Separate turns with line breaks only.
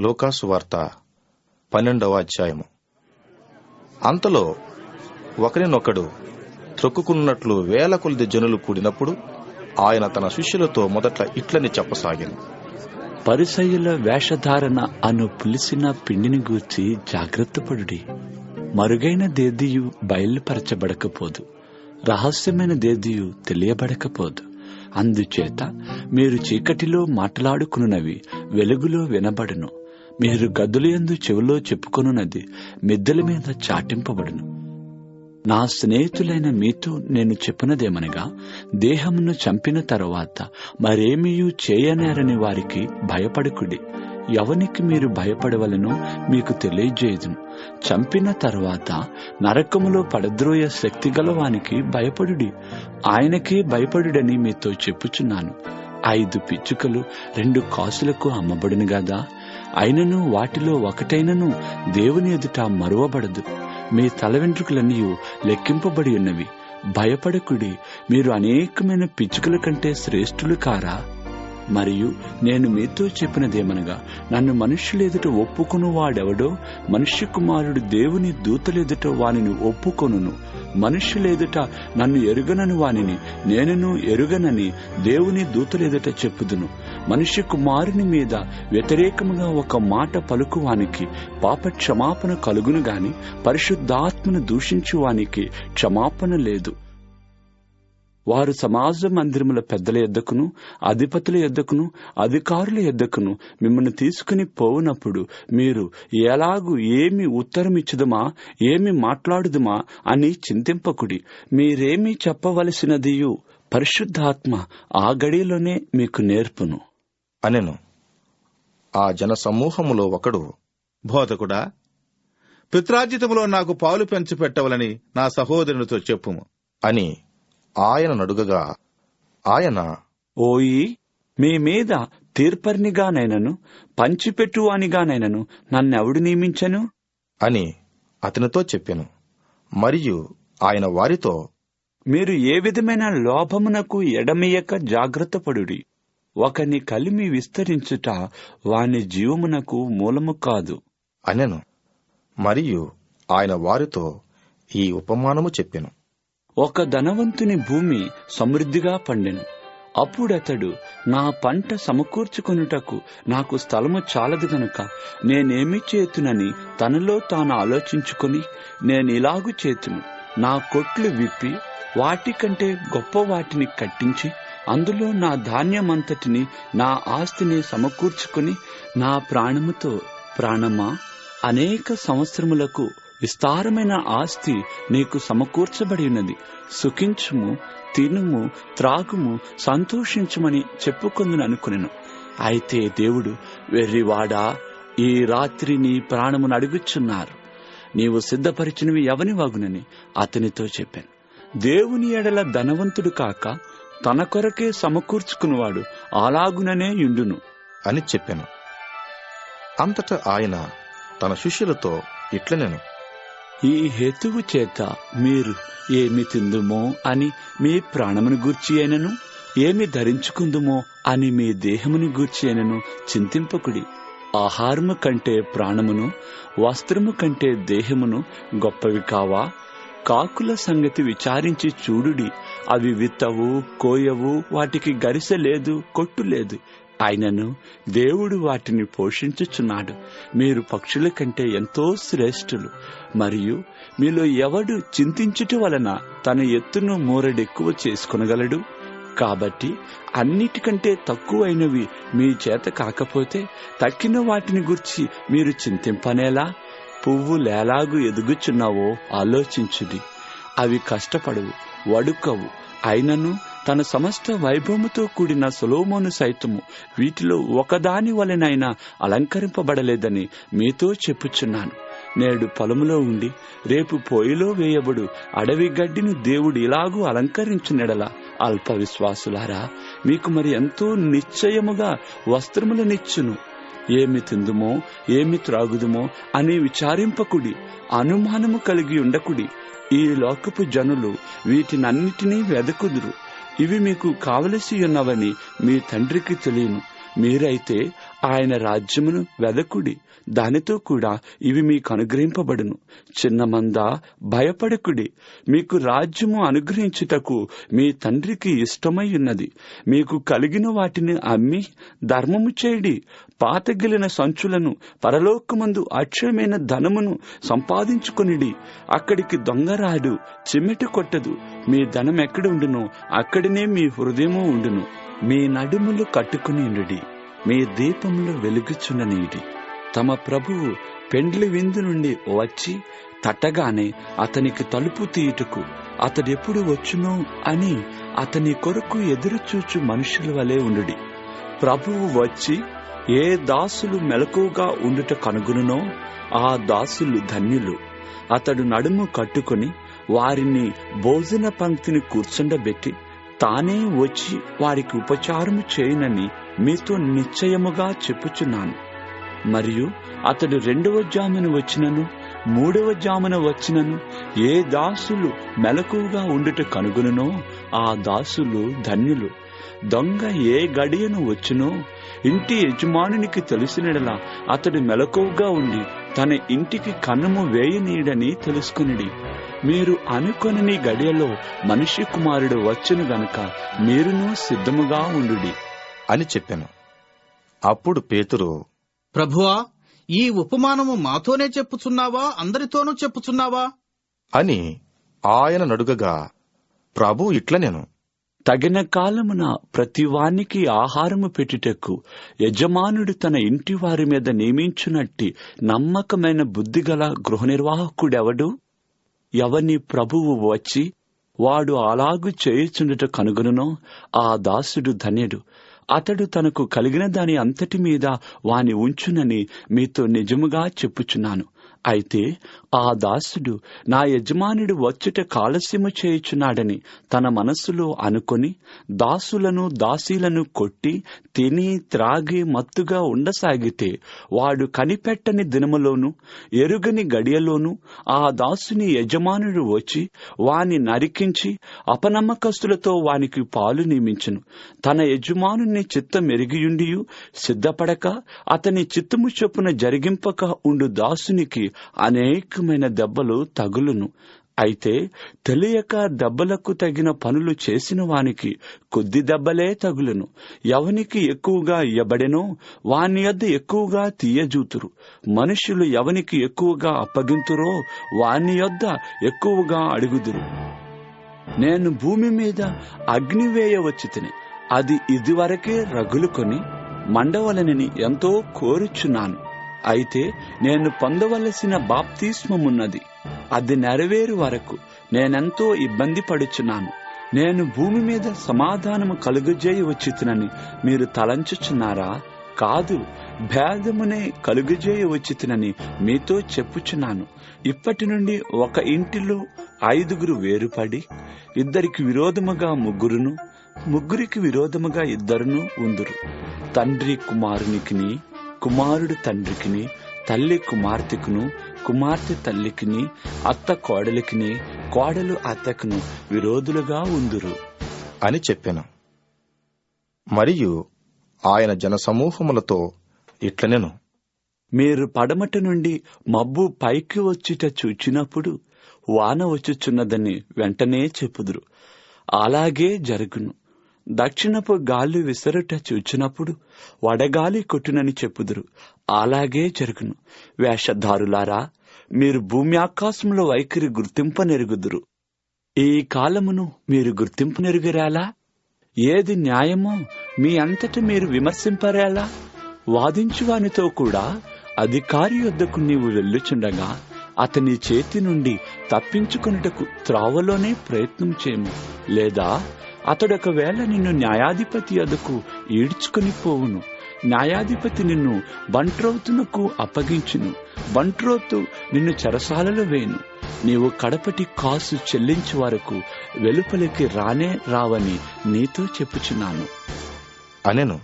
లూకాసు వార్త పన్నెండవ అధ్యాయము. అంతలో ఒకరినొకడు త్రొక్కుకున్నట్లు వేల కొలిది జనులు కూడినప్పుడు ఆయన తన శిష్యులతో మొదట ఇట్లని చెప్పసాగాను.
పరిసయుల వేషధారణ అను పులిసిన పిండిని గూర్చి జాగ్రత్తపడుడి మరుగైన దేదీయు బయలుపరచబడకపోదు. రహస్యమైన దేదీయు తెలియబడకపోదు. అందుచేత మీరు చీకటిలో మాట్లాడుకున్నవి వెలుగులో వినబడును. మీరు గదులయందు చెవిలో చెప్పుకొనున్నది మిద్దెల మీద చాటింపబడును. నా స్నేహితులైన మీతో నేను చెప్పినదేమనగా దేహమును చంపిన తరువాత మరేమీయూ చేయనేరని వారికి భయపడకుడి. ఎవనికి మీరు భయపడవలనో మీకు తెలియజేయదును. చంపిన తరువాత నరకములో పడద్రోయ శక్తి గలవానికి భయపడుడి. ఆయనకే భయపడుడని మీతో చెప్పుచున్నాను. ఐదు పిచ్చుకలు రెండు కాసులకు అమ్మబడును గదా? అయినను వాటిలో ఒకటైనను దేవుని ఎదుట మరువబడదు. మీ తల వెంట్రుకలన్నీ లెక్కింపబడి ఉన్నవి. భయపడకుడి. మీరు అనేకమైన పిచ్చుకల కంటే శ్రేష్ఠులు కారా? మరియు నేను మీతో చెప్పినదేమనగా నన్ను మనుష్యులెదుట ఒప్పుకొను వాడెవడో? మనుష్య కుమారుడు దేవుని దూతలెదుట వానిని ఒప్పుకొనును. మనుష్యులెదుట నన్ను ఎరుగనని వానిని నేనును ఎరుగనని దేవుని దూతలెదుట చెప్పుదును. మనిషి కుమారుని మీద వ్యతిరేకముగా ఒక మాట పలుకువానికి పాప క్షమాపణ కలుగును గాని పరిశుద్ధాత్మను దూషించు వానికి క్షమాపణ లేదు. వారు సమాజ మందిరముల పెద్దల ఎద్దకును అధిపతుల ఎద్దకును అధికారుల ఎద్దకును మిమ్మల్ని తీసుకుని పోవునప్పుడు మీరు ఎలాగూ ఏమి ఉత్తరం ఏమి మాట్లాడుదుమా అని చింతింపకుడి. మీరేమి చెప్పవలసినదియు పరిశుద్ధాత్మ ఆ గడిలోనే మీకు నేర్పును.
అనెను. ఆ జన సమూహములో ఒకడు
బోధకుడా పిత్రార్జితములో నాకు పాలు పెంచి పెట్టవలని నా సహోదరునితో చెప్పుము.
అని ఆయన నడుగగా ఆయన
ఓయి మీ మీద తీర్పర్నిగానైనను పంచిపెట్టువానిగానైనను నన్నెవడు నియమించను?
అని అతనితో చెప్పెను. మరియు ఆయన వారితో
మీరు ఏ విధమైన లోభమునకు ఎడమియక జాగ్రత్తపడుడి. ఒకని కలిమి విస్తరించుట వాని జీవమునకు మూలము కాదు.
అనెను మరియు ఆయన వారితో ఈ ఉపమానము చెప్పెను.
ఒక ధనవంతుని భూమి సమృద్ధిగా పండెను. అప్పుడతడు నా పంట సమకూర్చుకొనుటకు నాకు స్థలము చాలదు గనుక నేనేమి చేతునని తనలో తాను ఆలోచించుకొని నేనిలాగు చేతును. నా కొట్లు విప్పి వాటికంటే గొప్ప వాటిని కట్టించి అందులో నా ధాన్యమంతటిని నా ఆస్తిని సమకూర్చుకుని నా ప్రాణముతో ప్రాణమా? అనేక సంవత్సరములకు విస్తారమైన ఆస్తి నీకు సమకూర్చబడి ఉన్నది సుఖించుము తినుము త్రాగుము సంతోషించుమని చెప్పుకుందును అనుకునేను. అయితే దేవుడు వెర్రివాడా? ఈ రాత్రి నీ ప్రాణమును అడుగుచున్నారు. నీవు సిద్ధపరిచినవి ఎవని వాగునని అతనితో చెప్పాను. దేవుని ఎడల ధనవంతుడు కాక తన కొరకే సమకూర్చుకున్నవాడు అలాగుననే యుండును.
అని చెప్పెను. అంతటా ఆయన తన శిష్యులతో ఇట్లనెను.
ఈ హేతువు చేత మీరు ఏమి తిందుమో అని మీ ప్రాణమును గూర్చి అయినను ఏమి ధరించుకుందుమో అని మీ దేహముని గూర్చి అయినను చింతింపకుడి. ఆహారము కంటే ప్రాణమును వస్త్రము కంటే దేహమును గొప్పవి కావా? కాకుల సంగతి విచారించి చూడుడి. అవి విత్తవు కోయవు వాటికి గరిసె లేదు కొట్టు లేదు. ఆయనను దేవుడు వాటిని పోషించుచున్నాడు. మీరు పక్షుల కంటే ఎంతో శ్రేష్ఠులు. మరియు మీలో ఎవడు చింతించుట వలన తన ఎత్తును మూరడెక్కువ చేసుకొనగలడు? కాబట్టి అన్నిటికంటే తక్కువైనవి మీ చేత కాకపోతే తక్కిన వాటిని గుర్చి మీరు చింతింపనేలా? పువ్వు లేలాగు ఎదుగుచున్నావో ఆలోచించుడి. అవి కష్టపడవు. వడుకవు. అయినను తన సమస్త వైభవముతో కూడిన సొలోమోను సైతము వీటిలో ఒకదాని వలనైనా అలంకరింపబడలేదని మీతో చెప్పుచున్నాను. నేడు పొలములో ఉండి రేపు పొయ్యిలో వేయబడు అడవి గడ్డిని దేవుడు ఇలాగూ అలంకరించునెడల అల్ప విశ్వాసులారా మీకు మరి ఎంతో నిశ్చయముగా వస్త్రములనిచ్చును ఏమి తిందుమో ఏమి త్రాగుదుమో అని విచారింపకుడి అనుమానము కలిగి ఉండకుడి ఈ లోకపు జనులు వీటినన్నిటినీ వెదకుదురు. ఇవి మీకు కావలసి ఉన్నవని మీ తండ్రికి తెలియను. మీరైతే ఆయన రాజ్యమును వెదకుడి. దానితో కూడా ఇవి మీకు అనుగ్రహింపబడును. చిన్న మంద భయపడకుడి. మీకు రాజ్యము అనుగ్రహించుటకు మీ తండ్రికి ఇష్టమై ఉన్నది మీకు కలిగిన వాటిని అమ్మి ధర్మము చేయడి. పాతగిలిన సంచులను పరలోకమందు అక్షయమైన ధనమును సంపాదించుకొనిడి. అక్కడికి దొంగరాడు చిమ్మెట కొట్టదు. మీ ధనం ఎక్కడ ఉండునో అక్కడనే మీ హృదయము ఉండును. మీ నడుములు కట్టుకుని ఉండుడి. మీ దీపంలో వెలుగుచున్న నీటి తమ ప్రభువు పెండ్లి విందు నుండి వచ్చి తట్టగానే అతనికి తలుపు తీయుటకు అతడెప్పుడు వచ్చునో అని అతని కొరకు ఎదురుచూచు మనుషుల వలె ఉండుడి. ప్రభువు వచ్చి ఏ దాసులు మెలకుగా ఉండుట కనుగొనునో ఆ దాసులు ధన్యులు. అతడు నడుము కట్టుకొని వారిని భోజన పంక్తిని కూర్చుండబెట్టి తానే వచ్చి వారికి ఉపచారము చేయనని మీతో నిశ్చయముగా చెప్పుచున్నాను. మరియు అతడు రెండవ జామున వచ్చినను మూడవ జామున వచ్చినను ఏ దాసులు మెలకుగా ఉండుట కనుగొనునో ఆ దాసులు ధన్యులు. దొంగ ఏ గడియను వచ్చునో ఇంటి యజమానునికి తెలిసినడలా అతడు మెలకువగా ఉండి తన ఇంటికి కన్నము వేయనీయడని తెలుసుకునిడి. మీరు అనుకొనని గడియలో మనిషి కుమారుడు వచ్చును గనుక మీరును సిద్ధముగా ఉండుడి
అని చెప్పాను. అప్పుడు పేతురు
ప్రభువా ఈ ఉపమానము మాతోనే చెప్పుచున్నావా? అందరితోనూ చెప్పుచున్నావా?
అని ఆయన నడుగగా ప్రభు ఇట్ల నేను.
తగిన కాలమున ప్రతివానికి ఆహారము పెట్టుటకు యజమానుడు తన ఇంటి వారి మీద నియమించునట్టి నమ్మకమైన బుద్ధిగల గృహ నిర్వాహకుడెవడు? ఎవని ప్రభువు వచ్చి వాడు అలాగు చేయుచుండుట కనుగొనునో ఆ దాసుడు ధన్యుడు. అతడు తనకు కలిగిన దాని అంతటి మీద వాని ఉంచునని మీతో నిజముగా చెప్పుచున్నాను. అయితే ఆ దాసుడు నా యజమానుడు వచ్చుట కాలస్యము చేయుచున్నాడని తన మనస్సులో అనుకొని దాసులను దాసీలను కొట్టి తిని త్రాగి మత్తుగా ఉండసాగితే వాడు కనిపెట్టని దినములోను ఎరుగని గడియలోను ఆ దాసుని యజమానుడు వచ్చి వాని నరికించి అపనమ్మకస్తులతో వానికి పాలు నియమించును. తన యజమానుని చిత్తం ఎరిగియుండియు సిద్ధపడక అతని చిత్తము చొప్పున జరిగింపక ఉండు దాసునికి అనేకమైన దెబ్బలు తగులును. అయితే తెలియక దెబ్బలకు తగిన పనులు చేసిన వానికి కొద్ది దెబ్బలే తగులును. ఎవనికి ఎక్కువగా ఇయ్యబడెనో వాని యొద్ద ఎక్కువగా తీయజూతురు. మనుషులు ఎవనికి ఎక్కువగా అప్పగింతురో వాని యొద్ద ఎక్కువగా అడుగుదురు. నేను భూమి మీద అగ్ని వేయవచ్చు తిని అది ఇదివరకే రగులుకొని మండవలనని ఎంతో కోరుచున్నాను. అయితే నేను పొందవలసిన బాప్తిస్మమున్నది. అది నెరవేరు వరకు నేనెంతో ఇబ్బంది పడుచున్నాను. నేను భూమి మీద సమాధానము కలుగజేయ వచ్చితునని మీరు తలంచుచున్నారా? కాదు భేదమునే కలుగజేయ వచ్చితునని మీతో చెప్పుచున్నాను. ఇప్పటి నుండి ఒక ఇంటిలో ఐదుగురు వేరుపడి ఇద్దరికి విరోధముగా ముగ్గురును ముగ్గురికి విరోధముగా ఇద్దరును ఉందురు. తండ్రి కుమారునికిని కుమారుడు తండ్రికిని తల్లి కుమార్తెకును కుమార్తె తల్లికిని అత్త కోడలికిని కోడలు అత్తకును విరోధులుగా ఉందురు.
అని చెప్పాను. మరియు ఆయన జనసమూహములతో ఇట్లనెను.
మీరు పడమట నుండి మబ్బు పైకి వచ్చుట చూచినప్పుడు వాన వచ్చుచున్నదని వెంటనే చెప్పుదురు. అలాగే జరుగును. దక్షిణపు గాలి విసరుట చూచినప్పుడు వడగాలి కొట్టునని చెప్పుదురు. అలాగే జరుగును. వేషధారులారా మీరు భూమి ఆకాశంలో వైఖరి గుర్తింపనెరుగుదురు ఈ కాలమును మీరు గుర్తింపనెరుగరాలా ఏది న్యాయమో మీ అంతట మీరు విమర్శింపరేలా? వాదించువానితో కూడా అధికారి యొద్దకు నీవు వెళ్ళుచుండగా అతని చేతి నుండి తప్పించుకొనుటకు త్రావలోనే ప్రయత్నం చేయము లేదా అతడొకవేళ నిన్ను న్యాయాధిపతి అదుకు ఈడ్చుకుని పోవును. న్యాయాధిపతి నిన్ను బంట్రోతునకు అప్పగించును. బంట్రోతు నిన్ను చెరసాలలో వేను నీవు కడపటి కాసు చెల్లించే వరకు వెలుపలికి రానే రావని నీతో చెప్పుచున్నాను.
అనెను